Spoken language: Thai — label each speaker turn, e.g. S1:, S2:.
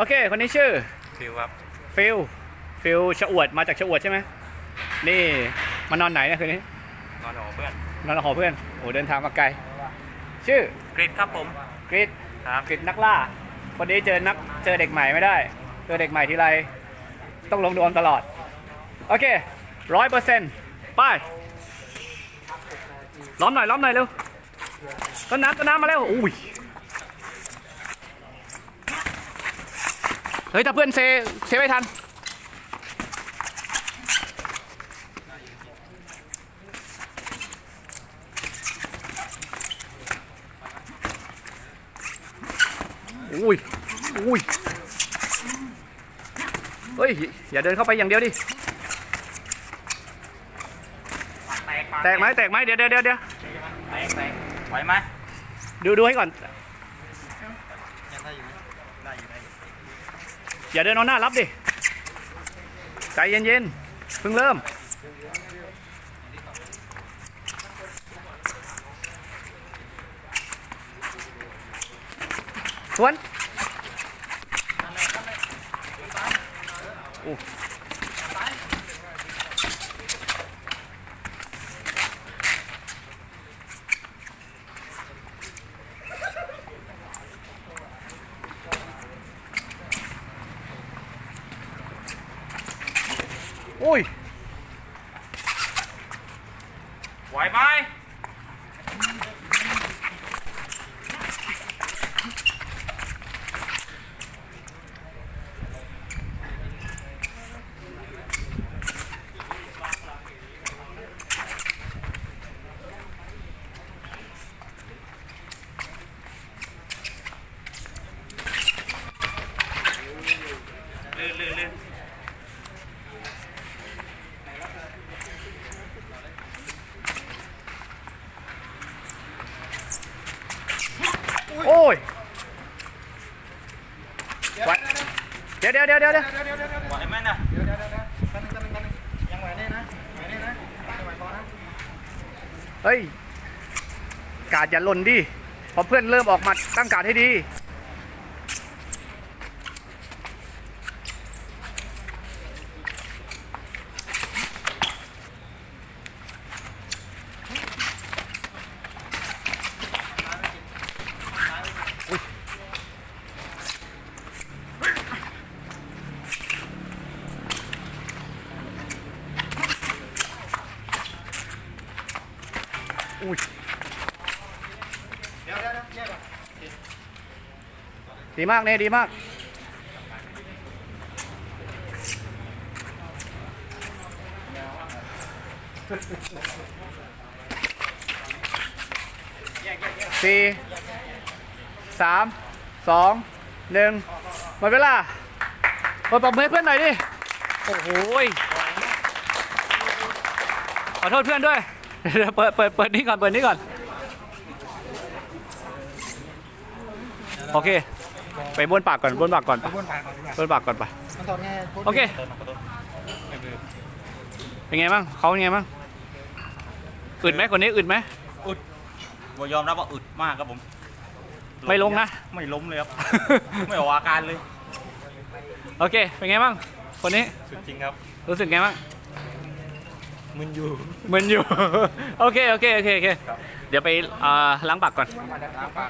S1: โอเค คนนี้ชื่อ
S2: ฟิวครับ
S1: ฟิลฟิลชะอวดมาจากชะอวดใช่ไหมนี่มานอนไหนเนี่ยคืนนี้
S2: นอนหอเพื่อน
S1: นอนหอเพื่อนโอ้เดินทางมาไกล ชื่อก
S2: รีดครับผม
S1: กริด
S2: ครับ
S1: กริดนักล่าคนนี้เจอนักเจอเด็กใหม่ไม่ได้เจอเด็กใหม่ทีไรต้องลงดวงตลอด โอเคร้อยเปอร์เซ็นต์ไปล้อมหน่อยล้อมหน่อยเร็วต้นน้ำต้นน้ำมาแล้วอุ้ย เฮ้ยถ้าเพื่อนเซเซไม่ทัน อุ้ย อุ้ย เฮ้ย อย่าเดินเข้าไปอย่างเดียวดิ แตกไหมแตกไหมเดี๋ยวเดี๋ยวเดี๋ยวเดี๋ยว
S2: แตกแตกไหวไหม
S1: ดูดูให้ก่อน
S2: ยังได้อยู่ไหมได้ อย่า
S1: เดินเอาหน้ารับดิ ใจเย็นๆ เพิ่งเริ่ม สวนโอ้ อ้ย
S2: ไหวไหมลื่นลื่นลื่น
S1: โอ้ย ไหวเดี๋ยวเดี๋ยวเดี๋ยวเดี๋ยวเดี๋ยว
S2: ไหวไหมนะ
S1: เฮ้ยกาดอย่าหล่นดิพอเพื่อนเริ่มออกมาตั้งการดให้ดี อุ้ยดีมากเนี่ยดีมาก สี่สามสองหนึ่งหมดเวลาเปิดปรบมือเพื่อนหน่อยดิ โอ้โหขอโทษเพื่อนด้วย เดี๋ยวเปิดเปิดเปิดนี่ก่อนเปิดนี่ก่อน โอเค ไปบ้วนปากก่อนบ้วนปากก่อนไป
S3: บ้วนปากก่อนดีกว่า
S1: บ้วนปากก่อนไป
S3: มันตอนง่าย
S1: โอเค
S2: เติมมาขอโทษไม่เป็นไร
S1: เป็นไงบ้างเขาเป็นไงบ้างอึดไหมคนนี้อึดไหม
S2: ผมยอมรับว่าอึดมากครับผม
S1: ไม่ลงนะ
S2: ไม่ล้มเลยครับ ไม่ออกอาการเลย
S1: โอเค เป็นไงบ้างคนนี้
S2: สุดจริงครับ
S1: รู้สึกไงบ้าง
S2: มันอยู่
S1: มันอยู่ โอเค โอเค โอเคโอเค เดี๋ยวไปอ่าล้างปากก่อน
S3: ล้างปาก